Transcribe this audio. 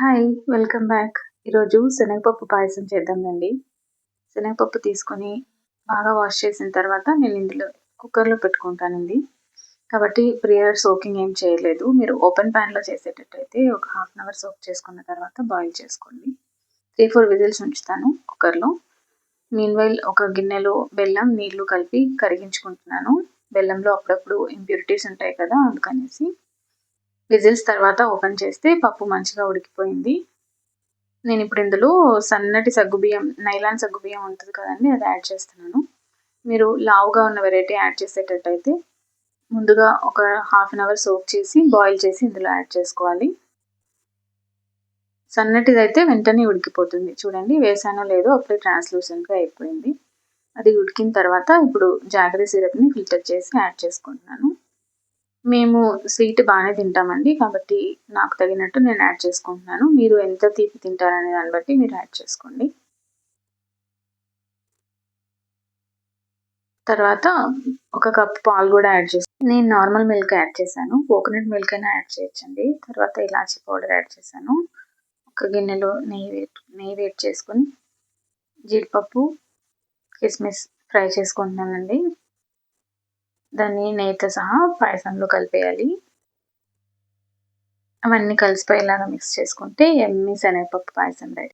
Hi welcome back. ఈరోజు శనగపప్పు పాయసం చేద్దామండి శనగపప్పు తీసుకొని బాగా వాష్ చేసిన తర్వాత నేను ఇందులో కుక్కర్లో పెట్టుకుంటానండి. కాబట్టి ప్రియర్ సోకింగ్ ఏం చేయలేదు. మీరు ఓపెన్ ప్యాన్లో చేసేటట్టయితే ఒక హాఫ్ అన్ అవర్ సోక్ చేసుకున్న తర్వాత బాయిల్ చేసుకోండి. త్రీ ఫోర్ విజిల్స్ ఉంచుతాను కుక్కర్లో. మీన్వైల్ ఒక గిన్నెలో బెల్లం నీళ్ళు కలిపి కరిగించుకుంటున్నాను. బెల్లంలో అప్పుడప్పుడు ఇంప్యూరిటీస్ ఉంటాయి కదా అందుకనేసి విజిల్స్ తర్వాత ఓపెన్ చేస్తే పప్పు మంచిగా ఉడికిపోయింది. నేను ఇప్పుడు ఇందులో సన్నటి సగ్గుబియ్యం నైలాన్ సగ్గుబియ్యం ఉంటుంది కదండి అది యాడ్ చేస్తున్నాను. మీరు లావుగా ఉన్న వెరైటీ యాడ్ చేసేటట్టయితే ముందుగా ఒక హాఫ్ అన్ అవర్ సోప్ చేసి బాయిల్ చేసి ఇందులో యాడ్ చేసుకోవాలి. సన్నటిది అయితే వెంటనే ఉడికిపోతుంది. చూడండి వేసానో లేదో అప్పుడే ట్రాన్స్లూసెంట్గా అయిపోయింది. అది ఉడికిన తర్వాత ఇప్పుడు జాగరీ సిరప్ని ఫిల్టర్ చేసి యాడ్ చేసుకుంటున్నాను. మేము స్వీట్ బాగానే తింటామండి. కాబట్టి నాకు తగినట్టు నేను యాడ్ చేసుకుంటున్నాను. మీరు ఎంత తీపి తింటారనే దాన్ని బట్టి మీరు యాడ్ చేసుకోండి. తర్వాత ఒక కప్ పాలు కూడా యాడ్ చేసి నేను నార్మల్ మిల్క్ యాడ్ చేశాను. కోకోనట్ మిల్క్ అయినా యాడ్ చేయొచ్చండి. తర్వాత ఇలాచీ పౌడర్ యాడ్ చేశాను. ఒక గిన్నెలో నెయ్యి వేట్ నెయ్యి వేట్ చేసుకొని జీడిపప్పు కిస్మిస్ ఫ్రై చేసుకుంటున్నానండి. దాన్ని నెయ్యితో సహా పాయసంలో కలిపేయాలి. అవన్నీ కలిసిపోయేలాగా మిక్స్ చేసుకుంటే ఎమ్మి శనగపప్పు పాయసం రెడీ.